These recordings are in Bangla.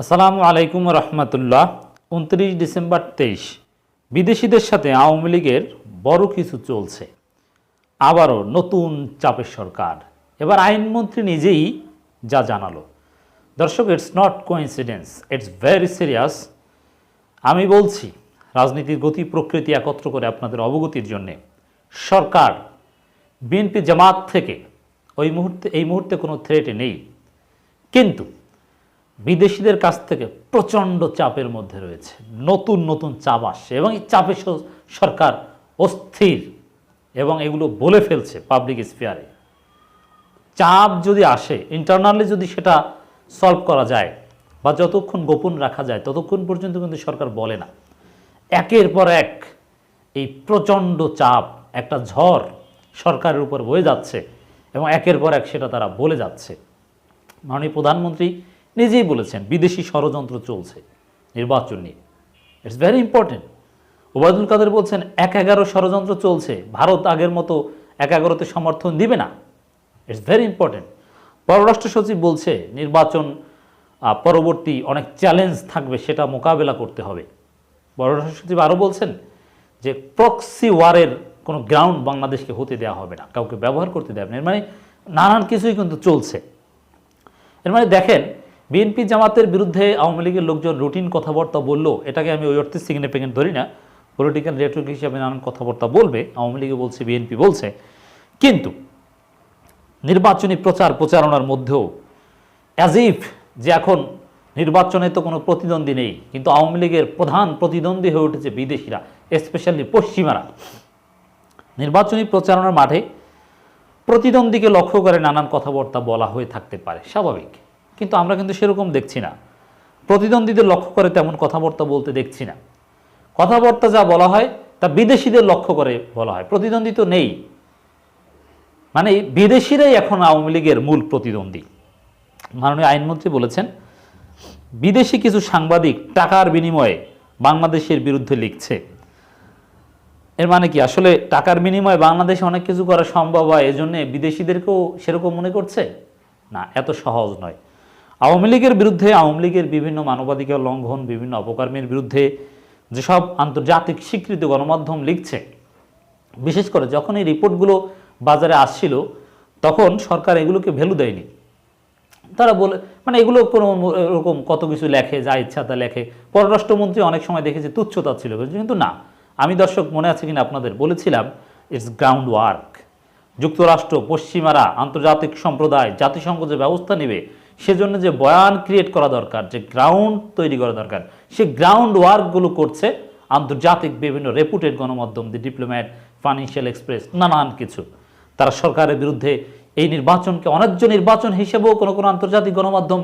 আসসালামু আলাইকুম রহমতুল্লাহ। উনত্রিশ ডিসেম্বর তেইশ। বিদেশিদের সাথে আওয়ামী লীগের বড় কিছু চলছে। আবারও নতুন চাপের সরকার। এবার আইনমন্ত্রী নিজেই যা জানালো। দর্শক it's not coincidence it's very serious আমি বলছি, রাজনীতির গতি, প্রকৃতি একত্র করে আপনাদের অবগতির জন্যে। সরকার, বিএনপি জামাত থেকে ওই মুহূর্তে, এই মুহূর্তে কোনো থ্রেটে নেই। কিন্তু বিদেশিদের কাছ থেকে প্রচণ্ড চাপের মধ্যে রয়েছে। নতুন নতুন চাপ আসছে এবং এই চাপে সরকার অস্থির এবং এগুলো বলে ফেলছে পাবলিক স্পেয়ারে চাপ যদি আসে ইন্টারনালি যদি সেটা সলভ করা যায় বা যতক্ষণ গোপন রাখা যায়, ততক্ষণ পর্যন্ত কিন্তু সরকার বলে না। একের পর এক এই প্রচণ্ড চাপ, একটা ঝড় সরকারের উপর বয়ে যাচ্ছে এবং একের পর এক সেটা তারা বলে যাচ্ছে। মাননীয় প্রধানমন্ত্রী নিজেই বলেছেন, বিদেশি ষড়যন্ত্র চলছে নির্বাচন নিয়ে। It's very important Obaidul Quader বলছেন, এক এগারো ষড়যন্ত্র চলছে, ভারত আগের মতো এক এগারোতে সমর্থন দিবে না। ইটস ভেরি ইম্পর্টেন্ট পররাষ্ট্র সচিব বলছে, নির্বাচন পরবর্তী অনেক চ্যালেঞ্জ থাকবে, সেটা মোকাবেলা করতে হবে। পররাষ্ট্র সচিব আরও বলছেন যে প্রক্সি ওয়ারের কোনো গ্রাউন্ড বাংলাদেশকে হতে দেওয়া হবে না, কাউকে ব্যবহার করতে দেওয়া হবে না। এর মানে নানান কিছুই কিন্তু চলছে। এর মানে দেখেন বিএনপি জামাতের বিরুদ্ধে আওয়ামী লীগের লোকজন রুটিন কথাবার্তা বলল। এটাকে আমি ওই অর্থে সিগনিফিকেন্ট ধরি না। পলিটিক্যাল রেটরিক হিসাবে নানান কথাবার্তা বলবে। আওয়ামী লীগে বলছে, বিএনপি বলছে। কিন্তু নির্বাচনী প্রচার প্রচারণার মধ্যেও অ্যাজ ইফ যে এখন নির্বাচনে তো কোনো প্রতিদ্বন্দ্বী নেই, কিন্তু আওয়ামী লীগের প্রধান প্রতিদ্বন্দ্বী হয়ে উঠেছে বিদেশিরা স্পেশালি পশ্চিমারা। নির্বাচনী প্রচারণার মাঠে প্রতিদ্বন্দ্বীকে লক্ষ্য করে নানান কথাবার্তা বলা হয়ে থাকতে পারে, স্বাভাবিক। কিন্তু আমরা কিন্তু সেরকম দেখছি না। প্রতিদ্বন্দ্বীদের লক্ষ্য করে তেমন কথাবার্তা বলতে দেখছি না। কথাবার্তা যা বলা হয়, তা বিদেশিদের লক্ষ্য করে বলা হয়। প্রতিদ্বন্দ্বী তো নেই। মানে বিদেশিরাই এখন আওয়ামী লীগের মূল প্রতিদ্বন্দ্বী। মাননীয় আইনমন্ত্রী বলেছেন, বিদেশি কিছু সাংবাদিক টাকার বিনিময়ে বাংলাদেশের বিরুদ্ধে লিখছে। এর মানে কি? আসলে টাকার বিনিময়ে বাংলাদেশে অনেক কিছু করা সম্ভব হয়, এজন্য বিদেশিদেরকেও সেরকম মনে করছে? না, এত সহজ নয়। আওয়ামী লীগের বিরুদ্ধে আওয়ামী লীগের বিভিন্ন মানবাধিকার লঙ্ঘন, বিভিন্ন অপকর্মের বিরুদ্ধে যেসব আন্তর্জাতিক স্বীকৃত গণমাধ্যম লিখছে, বিশেষ করে যখন এই রিপোর্টগুলো বাজারে আসছিল, তখন সরকার এগুলোকে ভ্যালু দেয়নি। তারা বলে মানে এগুলো কোনো এরকম কত কিছু লেখে, যা ইচ্ছা তা লেখে। পররাষ্ট্রমন্ত্রী অনেক সময় দেখেছি তুচ্ছতা ছিল কিন্তু না, আমি দর্শক মনে আছে কিনা আপনাদের বলেছিলাম ইটস গ্রাউন্ড ওয়ার্ক যুক্তরাষ্ট্র, পশ্চিমারা, আন্তর্জাতিক সম্প্রদায়, জাতিসংঘ যে ব্যবস্থা নেবে সেজন্য যে বয়ান ক্রিয়েট করা দরকার, যে গ্রাউন্ড তৈরি করা দরকার, সে গ্রাউন্ড ওয়ার্কগুলো করছে আন্তর্জাতিক বিভিন্ন রেপুটেড গণমাধ্যম দি ডিপ্লোম্যাট ফাইন্যান্সিয়াল এক্সপ্রেস নানান কিছু। তারা সরকারের বিরুদ্ধে এই নির্বাচনকে অন্যায্য নির্বাচন হিসেবেও কোনো কোনো আন্তর্জাতিক গণমাধ্যম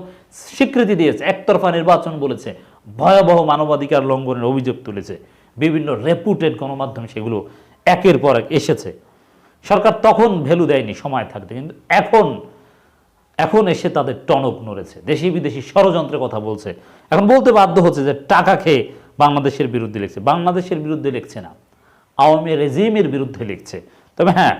স্বীকৃতি দিয়েছে, একতরফা নির্বাচন বলেছে, ভয়াবহ মানবাধিকার লঙ্ঘনের অভিযোগ তুলেছে। বিভিন্ন রেপুটেড গণমাধ্যম সেগুলো একের পর এক এসেছে। সরকার তখন ভ্যালু দেয়নি, সময় থাকতে, কিন্তু এখন এখন এসে তাদের টনক নড়েছে। দেশি বিদেশি ষড়যন্ত্রের কথা বলছে। এখন বলতে বাধ্য হচ্ছে যে টাকা খেয়ে বাংলাদেশের বিরুদ্ধে লিখছে। বাংলাদেশের বিরুদ্ধে লিখছে না। আওয়ামী রেজিমের বিরুদ্ধে লিখছে। তবে হ্যাঁ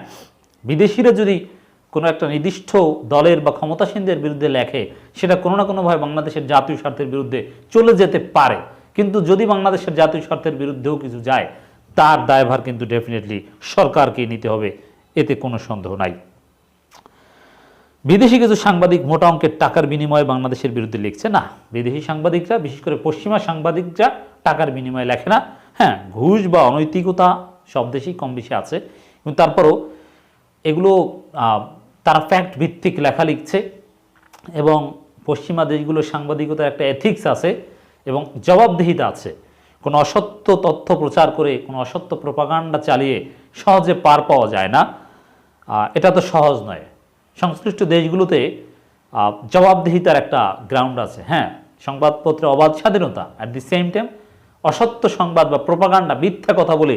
বিদেশিরা যদি কোনো একটা নির্দিষ্ট দলের বা ক্ষমতাসীনদের বিরুদ্ধে লেখে, সেটা কোনো না কোনোভাবে বাংলাদেশের জাতীয় স্বার্থের বিরুদ্ধে চলে যেতে পারে। কিন্তু যদি বাংলাদেশের জাতীয় স্বার্থের বিরুদ্ধেও কিছু যায়, তার দায়ভার কিন্তু ডেফিনেটলি সরকারকে নিতে হবে। এতে কোনো সন্দেহ নাই। বিদেশি কিছু সাংবাদিক মোটা অঙ্কের টাকার বিনিময়ে বাংলাদেশের বিরুদ্ধে লিখছে, না, বিদেশি সাংবাদিকরা, বিশেষ করে পশ্চিমা সাংবাদিকরা টাকার বিনিময়ে লেখে না। হ্যাঁ ঘুষ বা অনৈতিকতা সব দেশেই কম বেশি আছে। কিন্তু তারপরও এগুলো তারা ফ্যাক্ট ভিত্তিক লেখা লিখছে এবং পশ্চিমা দেশগুলোর সাংবাদিকতার একটা এথিক্স আছে এবং জবাবদিহিতা আছে। কোনো অসত্য তথ্য প্রচার করে, কোনো অসত্য প্রপাগান্ডা চালিয়ে সহজে পার পাওয়া যায় না। এটা তো সহজ নয়। সংশ্লিষ্ট দেশগুলোতে জবাবদিহিতার একটা গ্রাউন্ড আছে। হ্যাঁ সংবাদপত্রে অবাধ স্বাধীনতা অ্যাট দি সেম টাইম অসত্য সংবাদ বা প্রপাগান্ডা মিথ্যা কথা বলে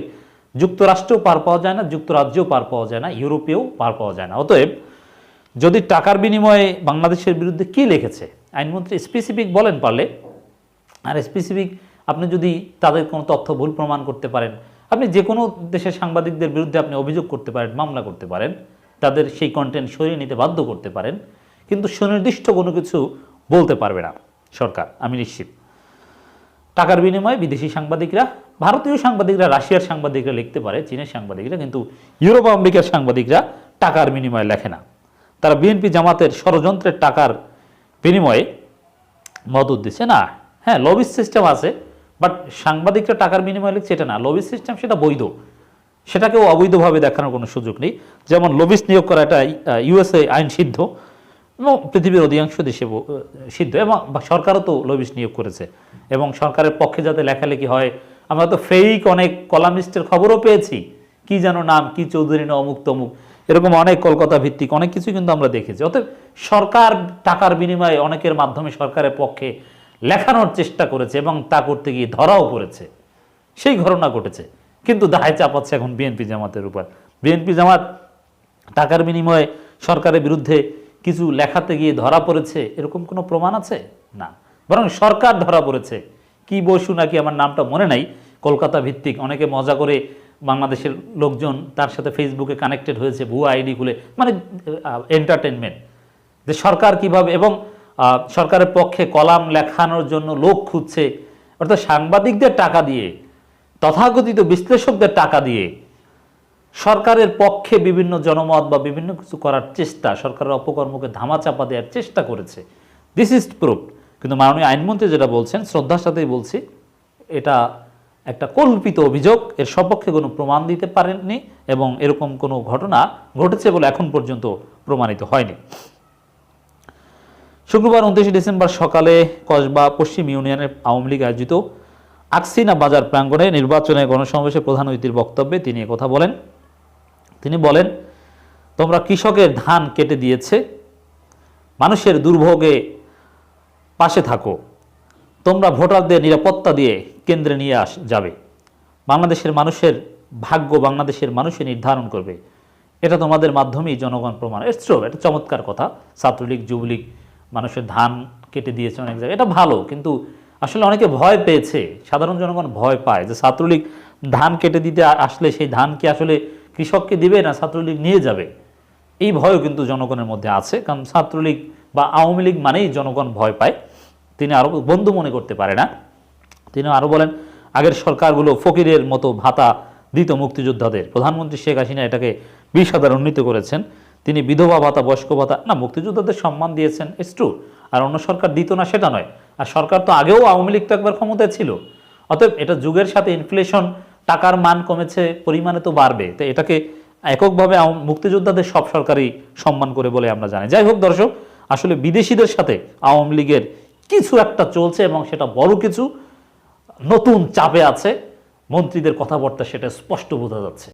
যুক্তরাষ্ট্রেও পার পাওয়া যায় না, যুক্তরাজ্যেও পার পাওয়া যায় না, ইউরোপেও পার পাওয়া যায় না। অতএব, যদি টাকার বিনিময়ে বাংলাদেশের বিরুদ্ধে কি লিখেছে, আইনমন্ত্রী স্পেসিফিক বলেন পারলে, আর স্পেসিফিক আপনি যদি তাদের কোনো তথ্য ভুল প্রমাণ করতে পারেন, আপনি যে কোনো দেশের সাংবাদিকদের বিরুদ্ধে আপনি অভিযোগ করতে পারেন, মামলা করতে পারেন তাদের সেই কন্টেন্ট সরিয়ে নিতে বাধ্য করতে পারেন, কিন্তু সুনির্দিষ্ট কোনো কিছু বলতে পারবে না সরকার, আমি নিশ্চিত। টাকার বিনিময়ে বিদেশি সাংবাদিকরা, ভারতীয় সাংবাদিকরা, রাশিয়ার সাংবাদিকরা লিখতে পারে, চীনের সাংবাদিকরা, কিন্তু ইউরোপ, আমেরিকার সাংবাদিকরা টাকার বিনিময়ে লেখে না। তারা বিএনপি জামাতের ষড়যন্ত্রের টাকার বিনিময়ে মদত দিচ্ছে না হ্যাঁ লবিস সিস্টেম আছে বাট সাংবাদিকরা টাকার বিনিময়ে লিখছে, এটা না লবিস সিস্টেম সেটা বৈধ। সেটাকেও অবৈধভাবে দেখানোর কোনো সুযোগ নেই। যেমন লবিস নিয়োগ করা এটা ইউএসএ আইন সিদ্ধ, এবং পৃথিবীর অধিকাংশ দেশে সিদ্ধ, এবং সরকারও তো লবিস নিয়োগ করেছে। এবং সরকারের পক্ষে যাতে লেখালেখি হয়, আমরা তো ফেক অনেক কলামিস্টের খবরও পেয়েছি। কি যেন নাম, কি চৌধুরী না অমুক তমুক, এরকম অনেক কলকাতা ভিত্তিক অনেক কিছু কিন্তু আমরা দেখেছি। অতএব সরকার টাকার বিনিময়ে অনেকের মাধ্যমে সরকারের পক্ষে লেখানোর চেষ্টা করেছে এবং তা করতে গিয়ে ধরাও পড়েছে। সেই ঘটনা ঘটেছে। কিন্তু দায় চাপাচ্ছে এখন বিএনপি জামাতের উপর। বিএনপি জামাত টাকার বিনিময়ে সরকারের বিরুদ্ধে কিছু লেখাতে গিয়ে ধরা পড়েছে, এরকম কোনো প্রমাণ আছে? না। বরং সরকার ধরা পড়েছে। কি বসু নাকি আমার নামটা মনে নাই, কলকাতা ভিত্তিক। অনেকে মজা করে বাংলাদেশের লোকজন তার সাথে ফেসবুকে কানেক্টেড হয়েছে, ভুয়া আইডি খুলে। মানে এন্টারটেনমেন্ট যে সরকার কীভাবে এবং সরকারের পক্ষে কলাম লেখানোর জন্য লোক খুঁজছে, অর্থাৎ সাংবাদিকদের টাকা দিয়ে তথাকথিত বিশ্লেষকদের টাকা দিয়ে সরকারের পক্ষে বিভিন্ন জনমত বা বিভিন্ন কিছু করার চেষ্টা, সরকারের অপকর্মকে ধামাচাপা দেওয়ার চেষ্টা করেছে। দিস ইজ প্রুফ কিন্তু মাননীয় আইনমন্ত্রী যেটা বলছেন, শ্রদ্ধার সাথেই বলছি, এটা একটা কল্পিত অভিযোগ, এর সপক্ষে কোনো প্রমাণ দিতে পারেননি এবং এরকম কোনো ঘটনা ঘটেছে বলে এখন পর্যন্ত প্রমাণিত হয়নি। শুক্রবার উনত্রিশে ডিসেম্বর সকালে কসবা পশ্চিম ইউনিয়নের আওয়ামী লীগ আয়োজিত আকসিনা বাজার প্রাঙ্গণে নির্বাচনে গণসমাবেশে প্রধান অতিথির বক্তব্যে তিনি কথা বলেন। তিনি বলেন, তোমরা কৃষকের ধান কেটে দিয়েছে, মানুষের দুর্ভোগে পাশে থাকো। তোমরা ভোটারদের নিরাপত্তা দিয়ে কেন্দ্রে নিয়ে আস, যাবে। বাংলাদেশের মানুষের ভাগ্য বাংলাদেশের মানুষই নির্ধারণ করবে। এটা তোমাদের মাধ্যমেই জনগণ প্রমাণ। ট্রু এটা চমৎকার কথা। ছাত্রলীগ, যুবলীগ মানুষের ধান কেটে দিয়েছে অনেক জায়গায়। এটা ভালো, কিন্তু আসলে অনেকে ভয় পেয়েছে, সাধারণ জনগণ ভয় পায় যে ছাত্রলীগ ধান কেটে দিতে আসলে সেই ধান কি আসলে কৃষককে দিবে না ছাত্রলীগ নিয়ে যাবে? এই ভয়ও কিন্তু জনগণের মধ্যে আছে, কারণ ছাত্রলীগ বা আওয়ামী লীগ মানেই জনগণ ভয় পায়। তিনি আরও বন্ধু মনে করতে পারে না। তিনি আরও বলেন, আগের সরকারগুলো ফকিরের মতো ভাতা দিত মুক্তিযোদ্ধাদের। প্রধানমন্ত্রী শেখ হাসিনা এটাকে বিশ হাজার উন্নীত করেছেন। তিনি বিধবা ভাতা, বয়স্ক ভাতা, না, মুক্তিযোদ্ধাদের সম্মান দিয়েছেন ইটস আর অন্য সরকার দিত না, সেটা নয়। আর সরকার তো আগেও আওয়ামী লীগ তো একবার ক্ষমতায় ছিল। অতএব এটা যুগের সাথে ইনফ্লেশন টাকার মান কমেছে, পরিমাণে তো বাড়বে। তো এটাকে এককভাবে মুক্তিযোদ্ধাদের সব সরকারই সম্মান করে বলে আমরা জানি। যাই হোক দর্শক, আসলে বিদেশিদের সাথে আওয়ামী লীগের কিছু একটা চলছে এবং সেটা বড় কিছু নতুন চাপে আছে। মন্ত্রীদের কথাবার্তা সেটা স্পষ্ট বোঝা যাচ্ছে।